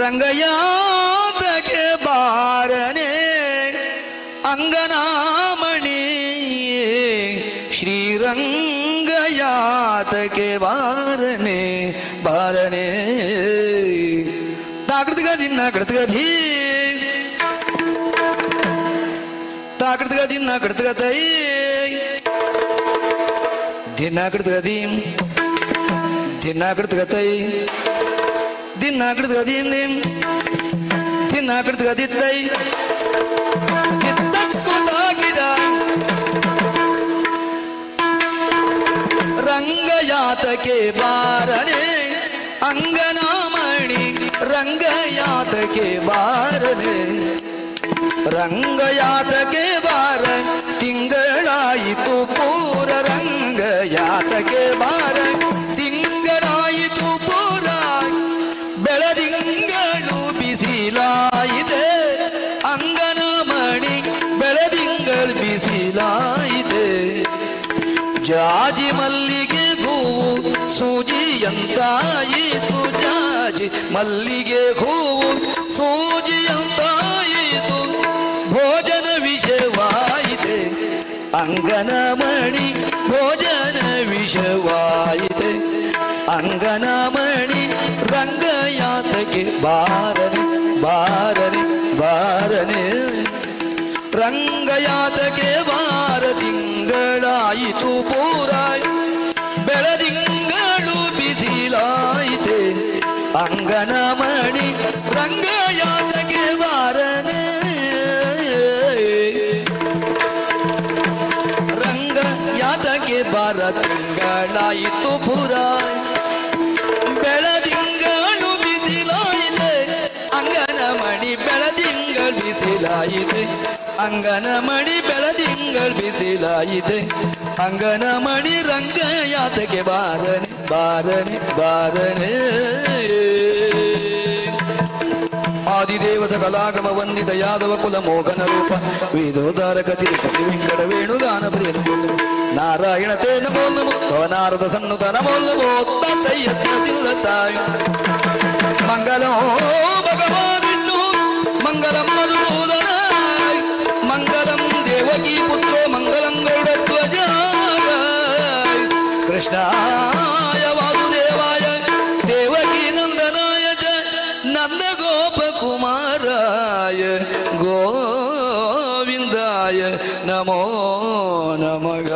ರಂಗಯಾತಕ್ಕೆ ಬಾರನೆ ಅಂಗನಾಮಣಿ ಶ್ರೀರಂಗಯಾತಕ್ಕೆ ಬಾರನೆ ಬಾರನೆ ತಾಕೃತಿಗ ದಿನ ಕೃತಿಗ ಧೀ ತಾಕೃತಿಗ ದಿನ ಕೃತಿಗ ತೈ ದಿನ ಕೃತಿಗ ದೀಂ ದಿನ ಕೃತಿಗ ತೈ ದಿನ ಕೃತಿಗ ದೀಂ ದೀಂ ದಿನ ದಿತ್ತೈ ಕಿತ್ತಕ್ಕುದಾಗಿದ ರಂಗಯಾತಕ್ಕೆ ಬಾರನೆ. ಅಂಗನಾಮಣಿ ರಂಗಯಾತಕ್ಕೆ ಬಾರನೆ. ರಂಗಯಾತಕ್ಕೆ ಬಾರ. ತಿಂಗಳಾಯಿತು ಪೂರ ರಂಗಯಾತಕ್ಕೆ ಬಾರ. ಬಿಸಿಲಾಯಿತೆ ಜಾಜಿ ಮಲ್ಲಿಗೆ ಹೂವು ಸೂಜಿಯಂತಾಯಿತು ಜಾಜಿ ಮಲ್ಲಿಗೆ ಹೂವು ಸೂಜಿಯಂತಾಯಿತು ಭೋಜನ ವಿಷವಾಯಿತೆ ಅಂಗನ ಮಣಿ ಭೋಜನ ವಿಷವಾಯಿತೆ ಅಂಗನ ಮಣಿ ರಂಗಯಾತಕ್ಕೆ ಬಾರರೆ ಬಾರರೆ ರಂಗಯಾತಕ್ಕೆ ವಾರ ತಿಂಗಳಾಯಿತು ಪೂರಾಯ್ ಬೆಳದಿಂಗಳು ಬಿದಿಲಾಯಿತೆ. ಅಂಗನ ಮಣಿ ರಂಗಯಾತಕ್ಕೆ ವಾರನೇ. ರಂಗ ಯಾತಕ್ಕೆ ಬಾರ ತಿಂಗಳಾಯಿತು ಪುರಾಯ್ ಬೆಳದಿಂಗಳು ಬಿದಿಲಾಯಿತೆ. ಅಂಗನ ಮಣಿ ಬೆಳದಿಂಗಳು ಬಿಸಿಲಾಯಿತೆ ಅಂಗನ ಮಣಿ ಬೆಳದಿಂಗಳ್ ಬಿಸಿಲಾಯಿದೆ ಅಂಗನ ಮಣಿ ರಂಗ ಯಾತಕ್ಕೆ ಬಾರನೆ ಬಾರನೆ ಬಾರನೆ. ಆದಿದೇವ ಕಲಾಗಮ ವಂದಿತ ಯಾದವ ಕುಲ ಮೋಗನ ರೂಪ. ವೇದೋದಾರಕ ತಿರುಪತಿ ವೆಂಕಟ ವೇಣುಗಾನ ಪ್ರಿಯ ನಾರಾಯಣ ತೇ ನಮೋ ನಮೋ. ನಾರದ ಸನ್ನುತ ನಮೋ ನಮೋ. ತಯ್ಯತ್ತಿಲ್ಲ ತಾಯಿ. ಮಂಗಲೋ ಭಗವಾನ್ ವಿಷ್ಣು. ಕೃಷ್ಣಾಯ ವಾಸುದೇವಾಯ ದೇವಕಿ ನಂದನಾಯ ಚ ನಂದ ಗೋಪಕುಮಾರಾಯ ಗೋವಿಂದಾಯ ನಮೋ ನಮಗ